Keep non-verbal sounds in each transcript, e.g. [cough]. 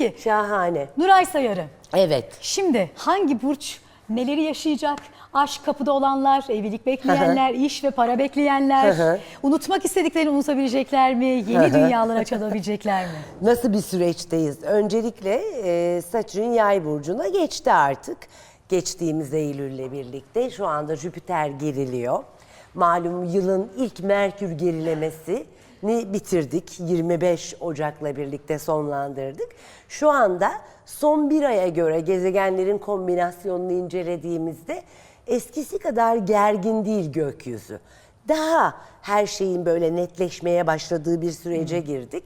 Peki Şahane. Nuray Sayarı. Evet. Şimdi hangi burç neleri yaşayacak? Aşk kapıda olanlar, evlilik bekleyenler, iş ve para bekleyenler, unutmak istediklerini unutabilecekler mi? Yeni dünyalar açılabilecekler [laughs] mi? Nasıl bir süreçteyiz? Öncelikle e, Satürn yay burcuna geçti artık. Geçtiğimiz Eylül'le birlikte şu anda Jüpiter geriliyor. Malum yılın ilk Merkür gerilemesini bitirdik. 25 Ocak'la birlikte sonlandırdık. Şu anda son bir aya göre gezegenlerin kombinasyonunu incelediğimizde eskisi kadar gergin değil gökyüzü. Daha her şeyin böyle netleşmeye başladığı bir sürece girdik.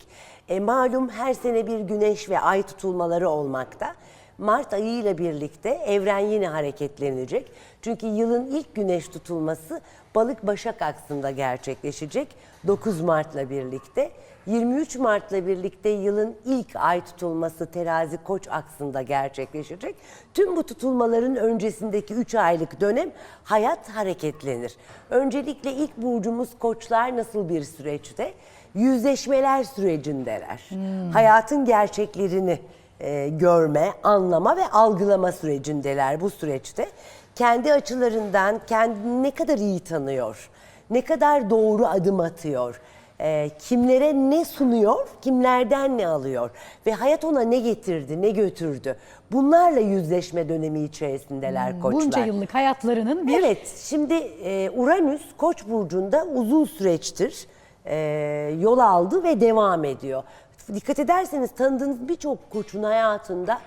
E, malum her sene bir güneş ve ay tutulmaları olmakta. Mart ayı ile birlikte evren yine hareketlenecek. Çünkü yılın ilk güneş tutulması balık başak aksında gerçekleşecek 9 Mart'la birlikte. 23 Mart'la birlikte yılın ilk ay tutulması terazi koç aksında gerçekleşecek. Tüm bu tutulmaların öncesindeki 3 aylık dönem hayat hareketlenir. Öncelikle ilk burcumuz koçlar nasıl bir süreçte? Yüzleşmeler sürecindeler. Hayatın gerçeklerini e, görme, anlama ve algılama sürecindeler bu süreçte. Kendi açılarından kendini ne kadar iyi tanıyor, ne kadar doğru adım atıyor, e, kimlere ne sunuyor, kimlerden ne alıyor ve hayat ona ne getirdi, ne götürdü. Bunlarla yüzleşme dönemi içerisindeler koçlar. Bunca yıllık hayatlarının bir Evet, şimdi e, Uranüs Koç burcunda uzun süreçtir e, yol aldı ve devam ediyor. Dikkat ederseniz tanıdığınız birçok koçun hayatında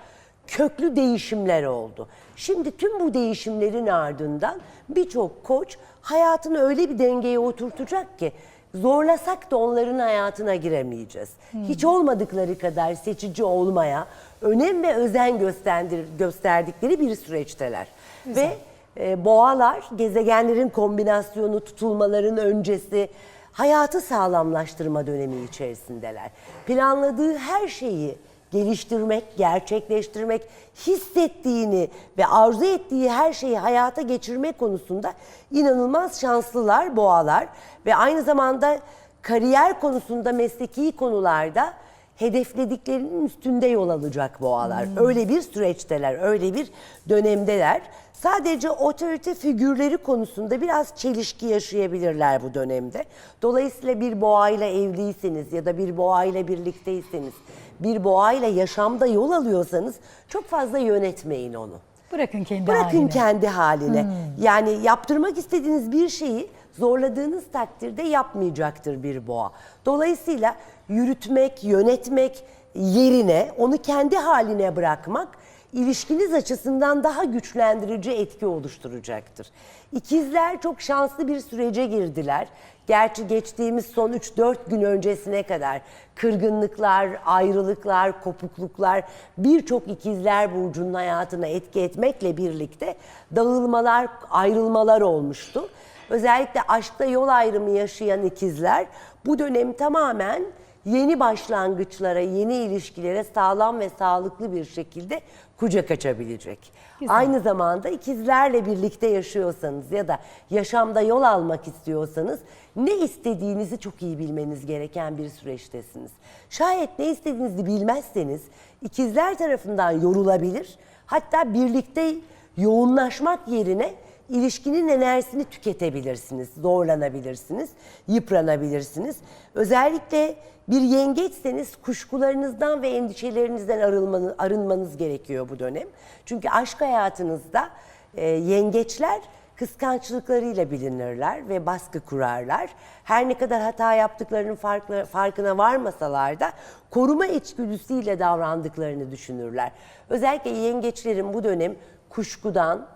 köklü değişimler oldu. Şimdi tüm bu değişimlerin ardından birçok koç hayatını öyle bir dengeye oturtacak ki zorlasak da onların hayatına giremeyeceğiz. Hiç olmadıkları kadar seçici olmaya önem ve özen gösterdir, gösterdikleri bir süreçteler. Ve e, boğalar gezegenlerin kombinasyonu, tutulmaların öncesi hayatı sağlamlaştırma dönemi içerisindeler. Planladığı her şeyi geliştirmek, gerçekleştirmek, hissettiğini ve arzu ettiği her şeyi hayata geçirmek konusunda inanılmaz şanslılar boğalar ve aynı zamanda kariyer konusunda mesleki konularda hedeflediklerinin üstünde yol alacak boğalar. Öyle bir süreçteler, öyle bir dönemdeler. Sadece otorite figürleri konusunda biraz çelişki yaşayabilirler bu dönemde. Dolayısıyla bir boğayla evliyseniz ya da bir boğayla birlikteyseniz, bir boğayla yaşamda yol alıyorsanız çok fazla yönetmeyin onu. bırakın kendi Bırakın haline. kendi haline. Yani yaptırmak istediğiniz bir şeyi zorladığınız takdirde yapmayacaktır bir boğa. Dolayısıyla yürütmek, yönetmek yerine onu kendi haline bırakmak ilişkiniz açısından daha güçlendirici etki oluşturacaktır. İkizler çok şanslı bir sürece girdiler. Gerçi geçtiğimiz son 3-4 gün öncesine kadar kırgınlıklar, ayrılıklar, kopukluklar birçok ikizler burcunun hayatına etki etmekle birlikte dağılmalar, ayrılmalar olmuştu. Özellikle aşkta yol ayrımı yaşayan ikizler bu dönem tamamen yeni başlangıçlara, yeni ilişkilere sağlam ve sağlıklı bir şekilde kucak açabilecek. Güzel. Aynı zamanda ikizlerle birlikte yaşıyorsanız ya da yaşamda yol almak istiyorsanız ne istediğinizi çok iyi bilmeniz gereken bir süreçtesiniz. Şayet ne istediğinizi bilmezseniz ikizler tarafından yorulabilir. Hatta birlikte yoğunlaşmak yerine ilişkinin enerjisini tüketebilirsiniz, zorlanabilirsiniz, yıpranabilirsiniz. Özellikle bir yengeçseniz kuşkularınızdan ve endişelerinizden arınmanız, arınmanız gerekiyor bu dönem. Çünkü aşk hayatınızda e, yengeçler kıskançlıklarıyla bilinirler ve baskı kurarlar. Her ne kadar hata yaptıklarının farkına varmasalar da koruma içgüdüsüyle davrandıklarını düşünürler. Özellikle yengeçlerin bu dönem kuşkudan,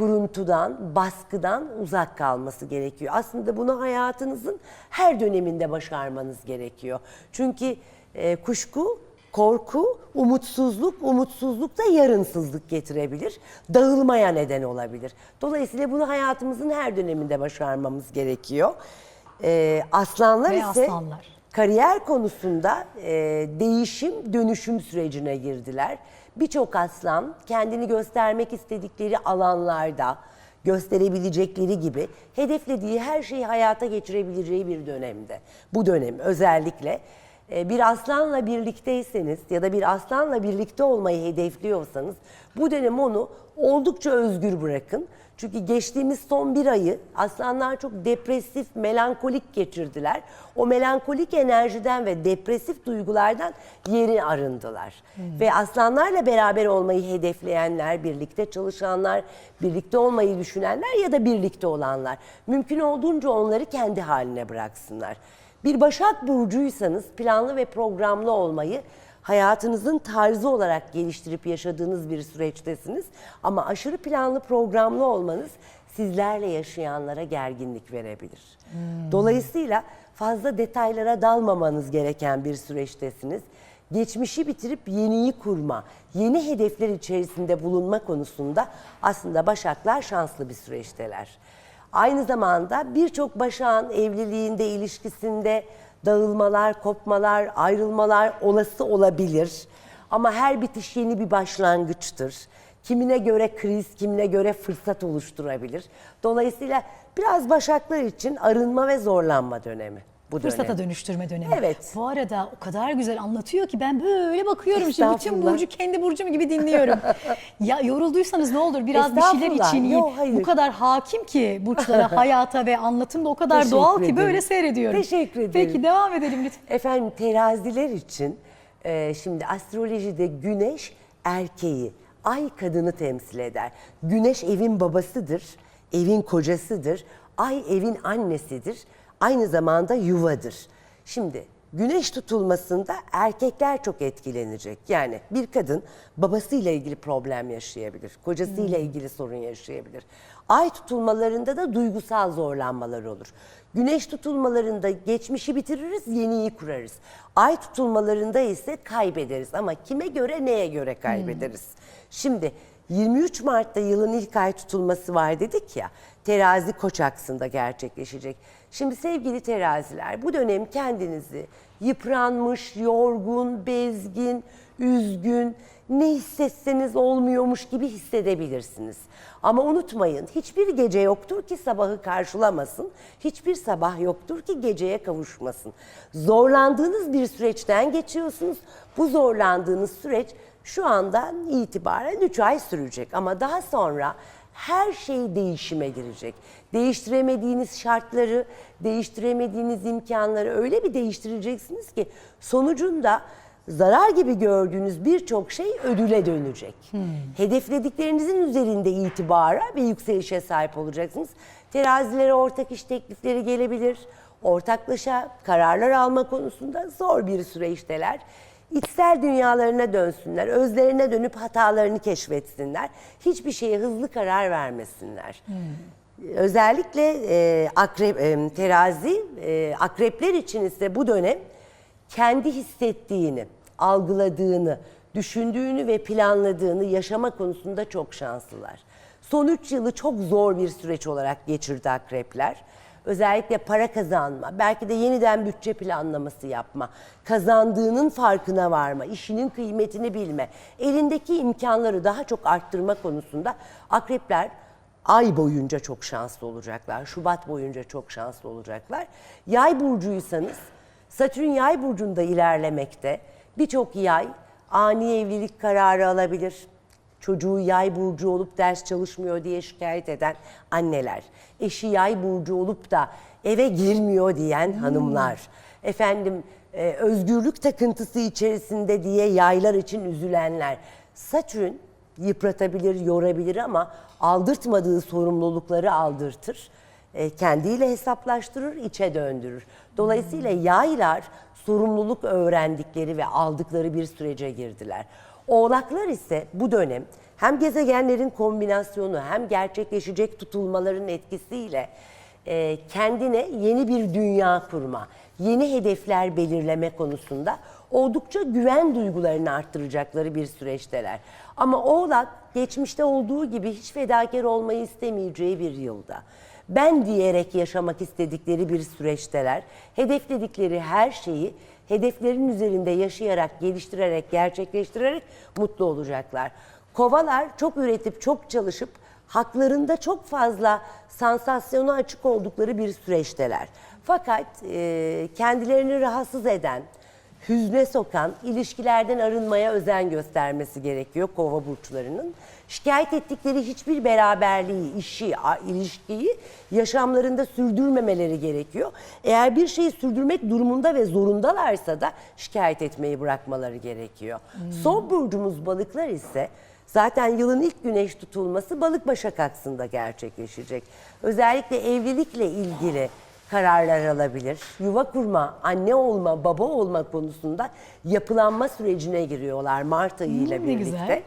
kuruntudan, baskıdan uzak kalması gerekiyor. Aslında bunu hayatınızın her döneminde başarmanız gerekiyor. Çünkü e, kuşku, korku, umutsuzluk, umutsuzluk da yarınsızlık getirebilir. Dağılmaya neden olabilir. Dolayısıyla bunu hayatımızın her döneminde başarmamız gerekiyor. E, aslanlar Ve ise aslanlar. Kariyer konusunda e, değişim, dönüşüm sürecine girdiler. Birçok aslan kendini göstermek istedikleri alanlarda gösterebilecekleri gibi hedeflediği her şeyi hayata geçirebileceği bir dönemde. Bu dönem özellikle bir aslanla birlikteyseniz ya da bir aslanla birlikte olmayı hedefliyorsanız bu dönem onu oldukça özgür bırakın. Çünkü geçtiğimiz son bir ayı aslanlar çok depresif, melankolik geçirdiler. O melankolik enerjiden ve depresif duygulardan yeni arındılar. Ve aslanlarla beraber olmayı hedefleyenler, birlikte çalışanlar, birlikte olmayı düşünenler ya da birlikte olanlar mümkün olduğunca onları kendi haline bıraksınlar. Bir Başak Burcuysanız planlı ve programlı olmayı hayatınızın tarzı olarak geliştirip yaşadığınız bir süreçtesiniz. Ama aşırı planlı programlı olmanız sizlerle yaşayanlara gerginlik verebilir. Dolayısıyla fazla detaylara dalmamanız gereken bir süreçtesiniz. Geçmişi bitirip yeniyi kurma, yeni hedefler içerisinde bulunma konusunda aslında Başaklar şanslı bir süreçteler. Aynı zamanda birçok başağın evliliğinde, ilişkisinde dağılmalar, kopmalar, ayrılmalar olası olabilir. Ama her bitiş yeni bir başlangıçtır. Kimine göre kriz, kimine göre fırsat oluşturabilir. Dolayısıyla biraz başaklar için arınma ve zorlanma dönemi bu dönem. Fırsata dönüştürme dönemi. Evet. Bu arada o kadar güzel anlatıyor ki ben böyle bakıyorum şimdi bütün burcu kendi burcum gibi dinliyorum. [laughs] ya yorulduysanız ne olur biraz bir şeyler için Yo, yiyin. hayır. Bu kadar hakim ki burçlara, [laughs] hayata ve anlatım da o kadar Teşekkür doğal ki ederim. böyle seyrediyorum. Teşekkür ederim. Peki devam edelim lütfen. Efendim teraziler için e, şimdi astrolojide güneş erkeği, ay kadını temsil eder. Güneş evin babasıdır, evin kocasıdır, ay evin annesidir, aynı zamanda yuvadır. Şimdi güneş tutulmasında erkekler çok etkilenecek. Yani bir kadın babasıyla ilgili problem yaşayabilir, kocasıyla ilgili sorun yaşayabilir. Ay tutulmalarında da duygusal zorlanmalar olur. Güneş tutulmalarında geçmişi bitiririz, yeniyi kurarız. Ay tutulmalarında ise kaybederiz ama kime göre neye göre kaybederiz? Şimdi 23 Mart'ta yılın ilk ay tutulması var dedik ya. Terazi koç aksında gerçekleşecek. Şimdi sevgili teraziler bu dönem kendinizi yıpranmış, yorgun, bezgin, üzgün, ne hissetseniz olmuyormuş gibi hissedebilirsiniz. Ama unutmayın hiçbir gece yoktur ki sabahı karşılamasın. Hiçbir sabah yoktur ki geceye kavuşmasın. Zorlandığınız bir süreçten geçiyorsunuz. Bu zorlandığınız süreç şu andan itibaren 3 ay sürecek ama daha sonra her şey değişime girecek. Değiştiremediğiniz şartları, değiştiremediğiniz imkanları öyle bir değiştireceksiniz ki sonucunda zarar gibi gördüğünüz birçok şey ödüle dönecek. Hedeflediklerinizin üzerinde itibara ve yükselişe sahip olacaksınız. Terazilere ortak iş teklifleri gelebilir. Ortaklaşa kararlar alma konusunda zor bir süreçteler. İçsel dünyalarına dönsünler, özlerine dönüp hatalarını keşfetsinler. Hiçbir şeye hızlı karar vermesinler. Özellikle e, akrep, e, terazi, e, akrepler için ise bu dönem kendi hissettiğini, algıladığını, düşündüğünü ve planladığını yaşama konusunda çok şanslılar. Son 3 yılı çok zor bir süreç olarak geçirdi akrepler. Özellikle para kazanma, belki de yeniden bütçe planlaması yapma, kazandığının farkına varma, işinin kıymetini bilme, elindeki imkanları daha çok arttırma konusunda akrepler ay boyunca çok şanslı olacaklar. Şubat boyunca çok şanslı olacaklar. Yay burcuysanız Satürn yay burcunda ilerlemekte. Birçok yay ani evlilik kararı alabilir. Çocuğu yay burcu olup ders çalışmıyor diye şikayet eden anneler. Eşi yay burcu olup da eve girmiyor diyen hanımlar. Efendim e, özgürlük takıntısı içerisinde diye yaylar için üzülenler. Satürn yıpratabilir, yorabilir ama aldırtmadığı sorumlulukları aldırtır. E, kendiyle hesaplaştırır, içe döndürür. Dolayısıyla yaylar sorumluluk öğrendikleri ve aldıkları bir sürece girdiler. Oğlaklar ise bu dönem hem gezegenlerin kombinasyonu hem gerçekleşecek tutulmaların etkisiyle e, kendine yeni bir dünya kurma, yeni hedefler belirleme konusunda oldukça güven duygularını arttıracakları bir süreçteler. Ama Oğlak geçmişte olduğu gibi hiç fedakar olmayı istemeyeceği bir yılda. Ben diyerek yaşamak istedikleri bir süreçteler. Hedefledikleri her şeyi hedeflerin üzerinde yaşayarak, geliştirerek, gerçekleştirerek mutlu olacaklar. Kovalar çok üretip çok çalışıp haklarında çok fazla sansasyona açık oldukları bir süreçteler. Fakat e, kendilerini rahatsız eden, hüzne sokan, ilişkilerden arınmaya özen göstermesi gerekiyor kova burçlarının. Şikayet ettikleri hiçbir beraberliği, işi, ilişkiyi yaşamlarında sürdürmemeleri gerekiyor. Eğer bir şeyi sürdürmek durumunda ve zorundalarsa da şikayet etmeyi bırakmaları gerekiyor. Son burcumuz balıklar ise Zaten yılın ilk güneş tutulması balık başak aksında gerçekleşecek. Özellikle evlilikle ilgili kararlar alabilir. Yuva kurma, anne olma, baba olma konusunda yapılanma sürecine giriyorlar Mart ayı ile Hmm, birlikte. güzel.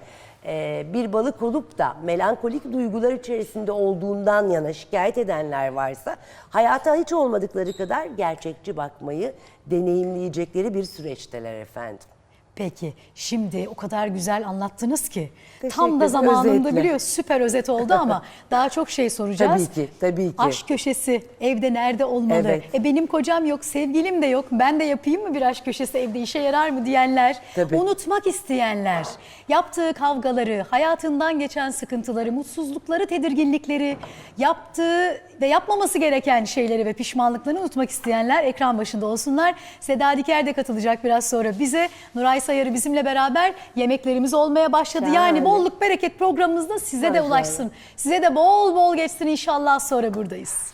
Ee, bir balık olup da melankolik duygular içerisinde olduğundan yana şikayet edenler varsa hayata hiç olmadıkları kadar gerçekçi bakmayı deneyimleyecekleri bir süreçteler efendim. Peki şimdi o kadar güzel anlattınız ki Teşekkür tam da zamanında Özetle. biliyor süper özet oldu ama [laughs] daha çok şey soracağız. Tabii ki, tabii ki. Aşk köşesi evde nerede olmalı? Evet. E benim kocam yok, sevgilim de yok. Ben de yapayım mı bir aşk köşesi evde işe yarar mı diyenler, Tabii. unutmak isteyenler, yaptığı kavgaları, hayatından geçen sıkıntıları, mutsuzlukları, tedirginlikleri, yaptığı ve yapmaması gereken şeyleri ve pişmanlıklarını unutmak isteyenler ekran başında olsunlar. Seda Diker de katılacak biraz sonra bize. Nuray Sayarı bizimle beraber yemeklerimiz olmaya başladı. Şahane. Yani bolluk bereket programımızda size de ulaşsın. Size de bol bol geçsin inşallah sonra buradayız.